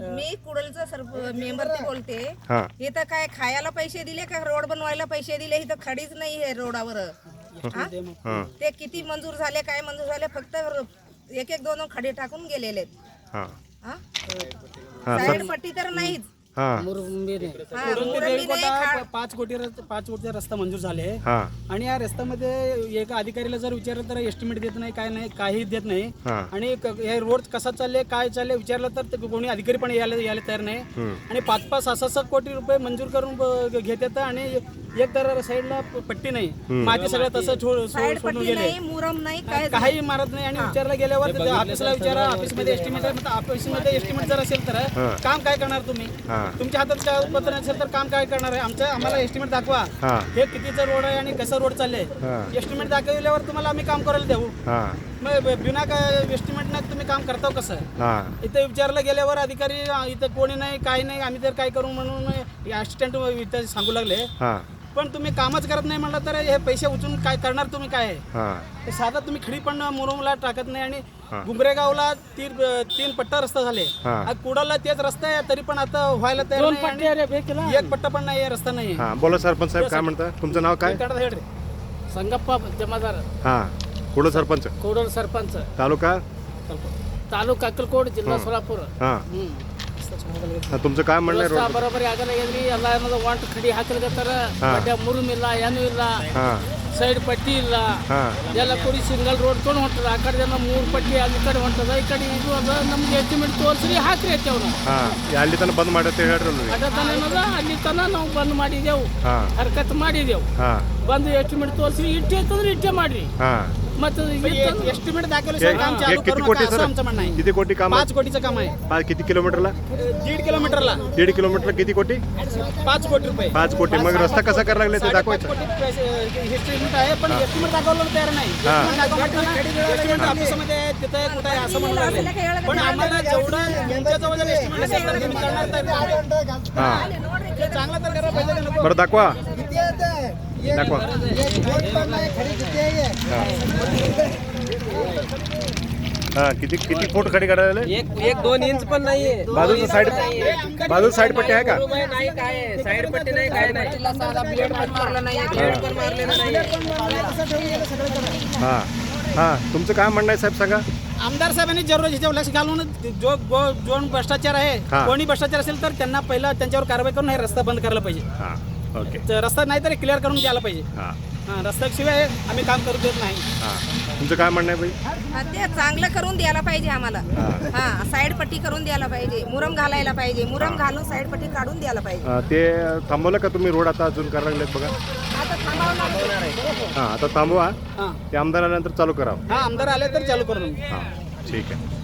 मी कुडलचं sir member ते बोलते हा. इथं काय खायला पैसे दिले का? रोड बनवायला पैसे दिले? इथं खडीच नाही आहे रोडावर. हा? हा. ते किती मंजूर झाले काय मंजूर झाले फक्त एक एक दोन दोन खडे टाकून गेलेले आहेत. हा. हा? हा साईड पट्टी तर नाहीच. हा. मुरुंबीने. हा, मुरुंबी मुरुंबी नाही, देवीकोटा खा- पाच कोटी रस- पाच कोटी रस्ता मंजूर झाले. हा. आणि या रस्त्यामध्ये एका अधिकारीला जर विचारलं तर एस्टिमेट देत नाही काय नाही काही देत नाही. हा. आणि क- हे रोड कसा चालले काय चालले विचारलं तर ते कोणी अधिकारी पण यायला यायला तयार नाही. हम्म. आणि पाच पाच सहा सहा कोटी रुपये मंजूर करून ब- घेत येतं आणि एक तर साईडला प- पट्टी नाही. माती सगळं तसं छो- सो- साईड सोडून पट्टी गेले. नाही मुरम नाही काय काही मारत नाही. आणि विचारला गेल्यावर ऑफिसला विचारा ऑफिसमध्ये एस्टिमेट ऑफिसमध्ये एस्टिमेट जर असेल तर. काम काय करणार तुम्ही? हा. तुमच्या हातात काय उत्पन्न असेल तर काम काय करणार आहे? आमचं आम्हाला एस्टिमेट दाखवा. हा. हे कितीचं रोड आहे आणि कसं रोड चाललंय? हा. एस्टिमेट दाखवल्यावर तुम्हाला आम्ही काम करायला देऊ. हा. मग बिना काय एस्टिमेट तुम्ही काम करता कसं? हा. इथं विचारलं गेल्यावर अधिकारी अं, इथं कोणी नाही काही नाही आम्ही तर काय करू म्हणून असिस्टंट इथं सांगू लागले. हा. पण तुम्ही कामच करत नाही म्हणलं तर हे पैसे उचलून काय करणार तुम्ही काय? हा. साधा तुम्ही खडी पण मुरुमला टाकत नाही आणि. गुंबरेगावला तीन तीन पट्टा रस्ता झाले. हा. कुडाला तेच रस्ता आहे तरी पण आता व्हायला तयार नाही आणि एक पट्टा पण नाही रस्ता नाही हा बोला सरपंच साहेब काय म्हणता? तुमचं नाव काय? संगप्पा जमादार. हा कुठं सरपंच. कोडल सरपंच. तालुका? तालुका अक्कलकोट जिल्हा सोलापूर. हा. हा, तुमचं काय म्हणणं आहे रोड ಬರೋಬ್ಬರಿ ಆಗಲ್ಲ ಏನ್ರಿ ಎಲ್ಲ ಏನದ ಒಂಟು ಕಡಿ ಹಾಕಿರ್ಗತ್ತಾರ ಹಾ. ಬಡ್ಡೆ ಮುರುಮ್ ಇಲ್ಲ ಏನು ಇಲ್ಲ ಹಾ ಸೈಡ್ ಪಟ್ಟಿ ಇಲ್ಲ ಹಾ ಎಲ್ಲ ಕೂಡಿ ಸಿಂಗಲ್ ರೋಡ್ ತೊಗೊಂಡು ಹೊಂಟದ ಆ ಕಡೆ ಜನ ಮೂರು ಪಟ್ಟಿ ಅಲ್ಲಿ ಕಡೆ ಹೊಂಟದ ಈ ಕಡೆ ಇದು ಅದ ನಮ್ಗೆ ಎಸ್ಟಿಮೇಟ್ ತೋರಿಸ್ರಿ ಹಾಕ್ರಿ ಐತೆ ಅವ್ನು ಹಾ ಅಲ್ಲಿ ತನಕ ಬಂದ್ ಮಾಡತ್ತೆ ಹೇಳ್ರಿ ನೀವು ಅದ ತನ ಏನದ ಅಲ್ಲಿ ತನ ನಾವು ಬಂದ್ ಮಾಡಿದೆವು ಹಾ ಹರ್ಕತ್ ಮಾಡಿದೆವು ಹಾ ಬಂದು ಎಸ್ಟಿಮೇಟ್ ತೋರಿಸಿ ಇಟ್ಟೆ ಅಂತಂದ್ರೆ ಇಟ್ಟೆ ಮಾಡ್ರಿ हा मग एस्टिमेट दाखवलं सर काम किती कोटी सर. आमचं म्हणणं आहे. किती कोटी काम पाच कोटीचं काम आहे. पाच किती किलोमीटरला? दीड किलोमीटरला. दीड किलोमीटरला किती कोटी? पाच कोटी रुपये. पाच कोटी. मग रस्ता कसा करायला लागले ते दाखवायचं. आहे पण estimate दाखवलं तयार नाही. असं म्हणून पण आम्हाला बरं दाखवा. दाखवा. हा किती किती फूट खडी काढायला? एक एक दोन इंच पण नाहीये. बाजूचं साईड बाजू साईड पट्टी आहे का? नाही काय आहे. साईड पट्टी नाही काय नाही. तिला साधा ब्लेड पण मारला नाही ब्लेड पण मारलेला नाही हा. हा तुमचं काय म्हणणं आहे साहेब सांगा? आमदार साहेबांनी जरूर ह्याच्यावर लक्ष घालून जो जो जो भ्रष्टाचार आहे हा. कोणी भ्रष्टाचार असेल तर त्यांना पहिला त्यांच्यावर कारवाई करून हे रस्ता बंद करायला पाहिजे. हा. ओके तर रस्ता नाही तर क्लिअर करून द्यायला पाहिजे. हा. हा, रस्त्याशिवाय आम्ही काम करू देत नाही. हा. तुमचं काय म्हणणं आहे बाई? हा, ते चांगलं करून द्यायला पाहिजे आम्हाला. हा. हा साईड पट्टी करून द्यायला पाहिजे. मुरम घालायला पाहिजे. मुरम घालून साईड पट्टी काढून द्यायला पाहिजे. अं, ते थांबवलं का तुम्ही रोड आता अजून करायला लागलेत बघा? आता थांबावं लागेल. हा आता थांबवा. हा. ते आमदार आल्यानंतर चालू करा हा आमदार आले तर चालू करून हा ठीक आहे.